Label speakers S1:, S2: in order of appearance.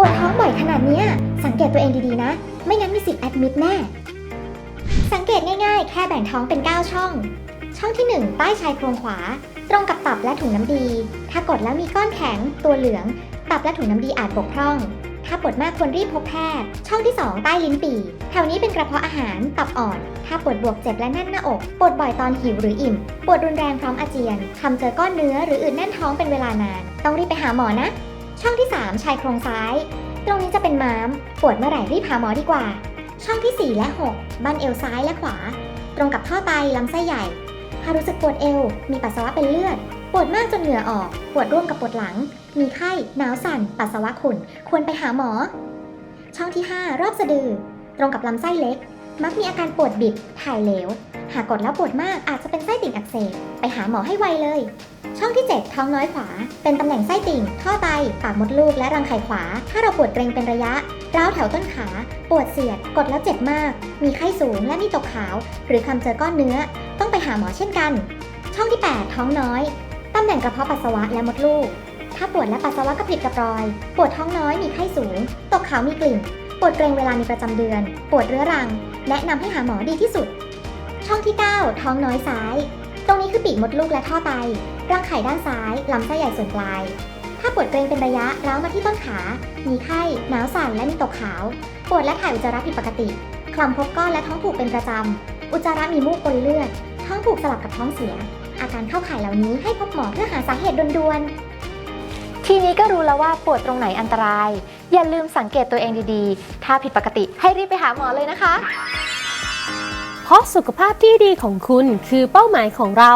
S1: ปวดท้องบ่อยขนาดเนี้ยสังเกตตัวเองดีๆนะ ไม่งั้นมีสิทธิ์แอดมิดแน่ สังเกตง่ายๆ แค่แบ่งท้องเป็น 9 ช่อง ช่องที่ 1 ใต้ชายโครงขวา ตรงกับตับและถุงน้ำดี ถ้ากดแล้วมีก้อนแข็ง ตัวเหลือง ตับและถุงน้ำดีอาจบกพร่อง ถ้าปวดมากควรรีบพบแพทย์ ช่องที่ 2 ใต้ลิ้นปี่แถวนี้เป็นกระเพาะอาหาร ตับอ่อน ถ้าปวดบวกเจ็บและแน่นหน้าอก ปวดบ่อยตอนหิวหรืออิ่ม ปวดรุนแรงพร้อมอาเจียนทำเจอก้อนเนื้อหรืออื่นแน่นท้องเป็นเวลานาน ต้องรีบไปหาหมอนะ ช่องที่ 3 ชายโครงซ้าย ตรงนี้จะเป็นม้าม ปวดเมื่อไหร่รีบหาหมอดีกว่า ช่องทีสี่ 4 และ 6 บั้นเอวซ้ายและขวา ตรงกับท่อไตลำไส้ใหญ่ ถ้ารู้สึกปวดเอว มีปัสสาวะเป็นเลือด ปวดมากจนเหงื่อออก ปวดร่วมกับปวดหลัง มีไข้ หนาวสั่น ปัสสาวะขุ่น ควรไปหาหมอ ช่องที่ 5 รอบสะดือ ตรงกับลำไส้เล็ก มักมีอาการปวดบิด ถ่ายเหลว หากกดแล้วปวดมากอาจจะเป็นไส้ติ่งอักเสบ ไปหาหมอให้ไวเลย ช่องที่ 7 ท้องน้อยขวา เป็นตำแหน่งไส้ติ่ง ท่อไต ปากมดลูก และรังไข่ขวา ถ้าเราปวดเกรงเป็นระยะ ร้าวแถวต้นขา ปวดเสียด กดแล้วเจ็บมาก มีไข้สูงและมีตกขาว หรือคำเจอก้อนเนื้อ ต้องไปหาหมอเช่นกัน ช่องที่ 8 ท้องน้อย ตำแหน่งกระเพาะปัสสาวะและมดลูก ถ้าปวดและปัสสาวะกระปิดกระปรอย ปวดท้องน้อย มีไข้สูง ตกขาวมีกลิ่น ปวดเกรงเวลามีประจำเดือน ปวดเรื้อรัง แนะนำให้หาหมอดีที่สุด ช่องที่ 9 ท้องน้อยซ้าย ตรงนี้คือปีกมดลูกและท่อไตรังไข่ด้านซ้าย ลำไส้ใหญ่ส่วนปลาย ถ้าปวดเกรงเป็นระยะร้าวมาที่ต้นขา มีไข้ หนาวสั่นและมีตกขาว ปวดและถ่ายอุจจาระผิดปกติ คลำพบก้อนและท้องผูกเป็นประจำ อุจจาระมีมูกปนเลือด ท้องผูกสลับกับท้องเสีย อาการเข้าข่ายเหล่านี้ให้พบหมอเพื่อหาสาเหตุด่วนๆ
S2: ทีนี้ก็รู้แล้วว่าปวดตรงไหนอันตราย อย่าลืมสังเกตตัวเองดีๆ ถ้าผิดปกติให้รีบไปหาหมอเลยนะคะ
S3: เพราะสุขภาพที่ดีของคุณคือเป้าหมายของเรา